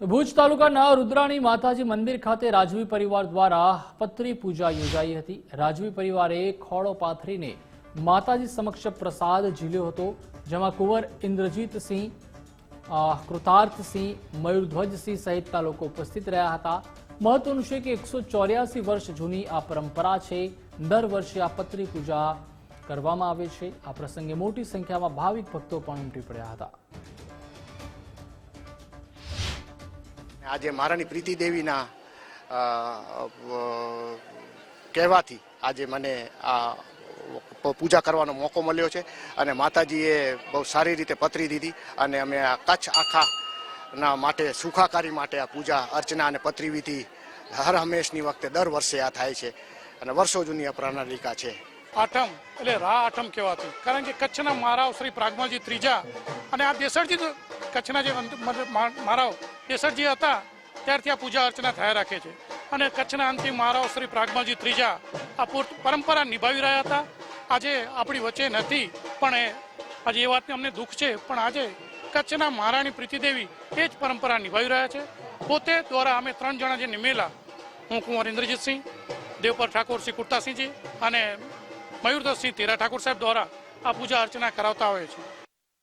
ભુજ તાલુકાના રુદ્રાણી માતાજી મંદિર ખાતે રાજવી પરિવાર દ્વારા પત્રી પૂજા યોજાઈ હતી. રાજવી પરિવારે ખોળો પાથરીને માતાજી સમક્ષ પ્રસાદ ઝીલ્યો હતો, જેમાં કુંવર ઇન્દ્રજીતસિંહ કૃતાર્થસિંહ મયુરધ્વજસિંહ સહિતના લોકો ઉપસ્થિત રહ્યા હતા. મહત્વનું છે કે એકસો ચોર્યાસી વર્ષ જૂની આ પરંપરા છે. દર વર્ષે આ પત્રી પૂજા કરવામાં આવે છે. આ પ્રસંગે મોટી સંખ્યામાં ભાવિક ભક્તો પણ ઉમટી પડ્યા હતા. આજે મહારાણી પ્રીતિ દેવીના કહેવાથી આજે મને આ પૂજા કરવાનો મોકો મળ્યો છે અને માતાજીએ બહુ સારી રીતે પતરી દીધી અને અમે આ કચ્છ આખાના માટે, સુખાકારી માટે આ પૂજા અર્ચના અને પતરી વિધિ હર હંમેશની વખતે દર વર્ષે આ થાય છે અને વર્ષો જૂની આ પ્રણાલિકા છે. આઠમ, એટલે રા આઠમ કહેવાતી કારણ કે કચ્છના મહારાવ શ્રી પ્રાગમાજી ત્રીજા અને આ દેસરજી કચ્છના જે મહારાવ દેસરજી હતા, ત્યારથી આ પૂજા અર્ચના થયા રાખે છે. અને કચ્છના અંતિમ મહારાવ શ્રી પ્રાગમાજી ત્રીજા આ પૂર- પરંપરા નિભાવી રહ્યા હતા. આજે આપણી વચ્ચે નથી, પણ આજે એ વાતને અમને દુઃખ છે, પણ આજે કચ્છના મહારાણી પ્રીતિદેવી એ જ પરંપરા નિભાવી રહ્યા છે. પોતે દ્વારા અમે ત્રણ જણા જે નિમેલા, હું કુંવર ઇન્દ્રજીતસિંહ દેવપર ઠાકોર શ્રી કુર્તાસિંહજી અને મયુરદાસસિંહ તેરા ઠાકોર સાહેબ દ્વારા આ પૂજા અર્ચના કરાવતા હોય છે